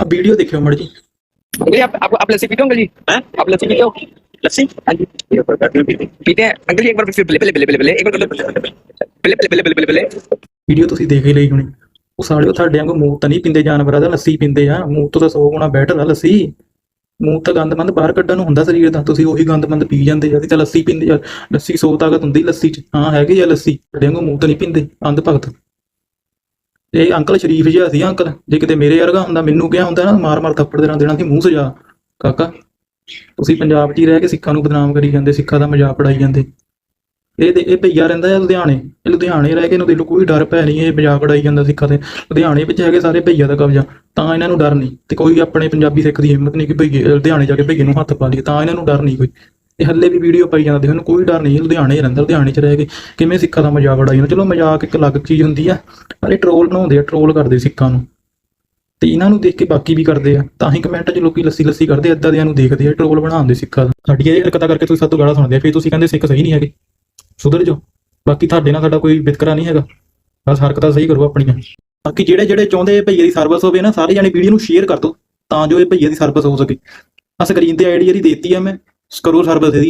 ਆ ਵੀਡੀਓ ਦੇਖਿਓ ਮੜ ਜੀ अंकल जी आप आप, आप लस्सी पीते हो अंकल जी हैं? आप लस्सी पीते हो लस्सी हाँ जी ये पर बैठ पीते पीते हैं अंकल जी एक बार फिर पहले पहले पहले पहले एक बार पहले पहले पहले पहले पहले पहले ਵੀਡੀਓ ਤੁਸੀਂ ਦੇਖ ਹੀ ਲਈ ਹੋਣੀ ਉਹ ਸਾਲਿਓ ਤੁਹਾਡੇ ਵਾਂਗੂ ਮੂੰਹ ਤਾਂ ਨਹੀਂ ਪਿੰਦੇ ਜਾਨਵਰਾਂ ਦਾ ਲੱਸੀ ਪਿੰਦੇ ਆ ਮੂੰਹ ਤੋਂ ਤਾਂ 100 ਗੁਣਾ ਬੈਟਰ ਆ ਲੱਸੀ ਮੂੰਹ ਤਾਂ ਗੰਦਮੰਦ ਬਾਹਰ ਕੱਢਣ ਨੂੰ ਹੁੰਦਾ ਸਰੀਰ ਦਾ ਤੁਸੀਂ ਉਹੀ ਗੰਦਮੰਦ ਪੀ ਜਾਂਦੇ ਆ ਅਸੀਂ ਤਾਂ ਲੱਸੀ ਪੀਂਦੇ ਆ ਲੱਸੀ ਸੌ ਤਾਕਤ ਹੁੰਦੀ ਲੱਸੀ 'ਚ ਹਾਂ ਹੈਗੀ ਆ ਲੱਸੀ ਤੁਹਾਡੇ ਵਾਂਗੂ ਮੂੰਹ ਤਾਂ ਨਹੀਂ ਪਿੰਦੇ ਅੰਧ ਭਗਤ ਇਹ ਅੰਕਲ ਸ਼ਰੀਫ ਜਿਹਾ ਸੀ ਅੰਕਲ, ਜੇ ਕਿਤੇ ਮੇਰੇ ਵਰਗਾ ਹੁੰਦਾ, ਮੈਨੂੰ ਕਿਹਾ ਹੁੰਦਾ ਨਾ ਮਾਰ ਮਾਰ ਥੱਪੜ ਦੇਣਾ ਦੇਣਾ ਸੀ ਮੂੰਹ ਸਜਾ। ਕਾਕਾ, ਤੁਸੀਂ ਪੰਜਾਬ 'ਚ ਹੀ ਰਹਿ ਕੇ ਸਿੱਖਾਂ ਨੂੰ ਬਦਨਾਮ ਕਰੀ ਜਾਂਦੇ, ਸਿੱਖਾਂ ਦਾ ਮਜ਼ਾਕ ਉਡਾਈ ਜਾਂਦੇ। ਇਹ ਤੇ, ਇਹ ਭਈਆ ਰਹਿੰਦਾ ਹੈ ਲੁਧਿਆਣੇ, ਇਹ ਲੁਧਿਆਣੇ ਰਹਿ ਕੇ ਇਹਨੂੰ ਦੇਖੋ ਕੋਈ ਡਰ ਪੈ ਨਹੀਂ, ਇਹ ਮਜ਼ਾਕ ਉਡਾਈ ਜਾਂਦਾ ਸਿੱਖਾਂ ਦੇ ਲੁਧਿਆਣੇ ਵਿੱਚ ਹੈਗੇ ਸਾਰੇ ਭਈਆ ਦਾ ਕਬਜ਼ਾ, ਤਾਂ ਇਹਨਾਂ ਨੂੰ ਡਰ ਨਹੀਂ। ਤੇ ਕੋਈ ਆਪਣੇ ਪੰਜਾਬੀ ਸਿੱਖ ਦੀ ਹਿੰਮਤ ਨਹੀਂ ਕਿ ਭਈਏ, ਲੁਧਿਆਣੇ ਜਾ ਕੇ ਭਈਏ ਨੂੰ ਹੱਥ ਪਾ ਲਈਏ, ਤਾਂ ਇਹਨਾਂ ਨੂੰ ਡਰ ਨਹੀਂ ਕੋਈ। ਇਹ ਹੱਲੇ ਵੀ ਵੀਡੀਓ ਪਾਈ ਜਾਂਦੇ ਦੇਖੋ ਕੋਈ ਡਰ ਨਹੀਂ ਲੁਧਿਆਣੇ ਹੀ ਰਹਿੰਦਾ ਲੁਧਿਆਣੇ 'ਚ ਰਹਿ ਕੇ ਕਿਵੇਂ ਸਿੱਖਾਂ ਦਾ ਮਜ਼ਾਕ ਉਡਾਈ ਜਾਂਦਾ। ਚਲੋ ਮਜ਼ਾਕ ਇੱਕ ਅਲੱਗ ਚੀਜ਼ ਹੁੰਦੀ ਆ ਪਰ ਇਹ ਟ੍ਰੋਲ ਬਣਾਉਂਦੇ ਆ ਟ੍ਰੋਲ ਕਰਦੇ ਸਿੱਖਾਂ ਨੂੰ। ਤੇ ਇਹਨਾਂ ਨੂੰ ਦੇਖ ਕੇ ਬਾਕੀ ਵੀ ਕਰਦੇ ਆ। ਤਾਂ ਹੀ ਕਮੈਂਟ 'ਚ ਲੋਕੀ ਲੱਸੀ ਲੱਸੀ ਕਰਦੇ ਆ, ਏਦਾਂ ਦਿਆਂ ਨੂੰ ਦੇਖਦੇ ਆ ਟ੍ਰੋਲ ਬਣਾਉਂਦੇ ਸਿੱਖਾਂ ਦਾ ਸਾਡੀਆਂ ਇਹ ਹਰਕਤਾਂ ਕਰਕੇ ਤੁਸੀਂ ਸਾਤੋਂ ਗਾਲਾਂ ਸੁਣਦੇ ਆ ਫਿਰ ਤੁਸੀਂ ਕਹਿੰਦੇ ਸਿੱਖ ਸਹੀ ਨਹੀਂ ਹੈਗੇ। ਸੁਧਰ ਜਾਓ। ਬਾਕੀ ਤੁਹਾਡੇ ਨਾਲ ਸਾਡਾ ਕੋਈ ਵਿਤਕਰਾ ਨਹੀਂ ਹੈਗਾ। ਬਸ ਹਰਕਤਾਂ ਸਹੀ ਕਰੋ ਆਪਣੀਆਂ। ਬਾਕੀ ਜਿਹੜੇ ਜਿਹੜੇ ਚਾਹੁੰਦੇ ਭਈਏ ਦੀ ਸਰਵਿਸ ਹੋਵੇ ਨਾ ਸਾਰੇ ਜਾਣੇ ਵੀਡੀਓ ਨੂੰ ਸ਼ੇਅਰ ਕਰ ਦਿਓ ਤਾਂ ਜੋ ਇਹ ਭਈਏ ਦੀ ਸਰਵਿਸ ਹੋ ਸਕੇ। ਆ ਸਕਰੀਨ ਤੇ ਆਈਡੀ ਜਿਹੜੀ ਦੇਤੀ ਆ ਮੈਂ। ਕਰੋ ਸਰਵਿਸ ਇਹਦੀ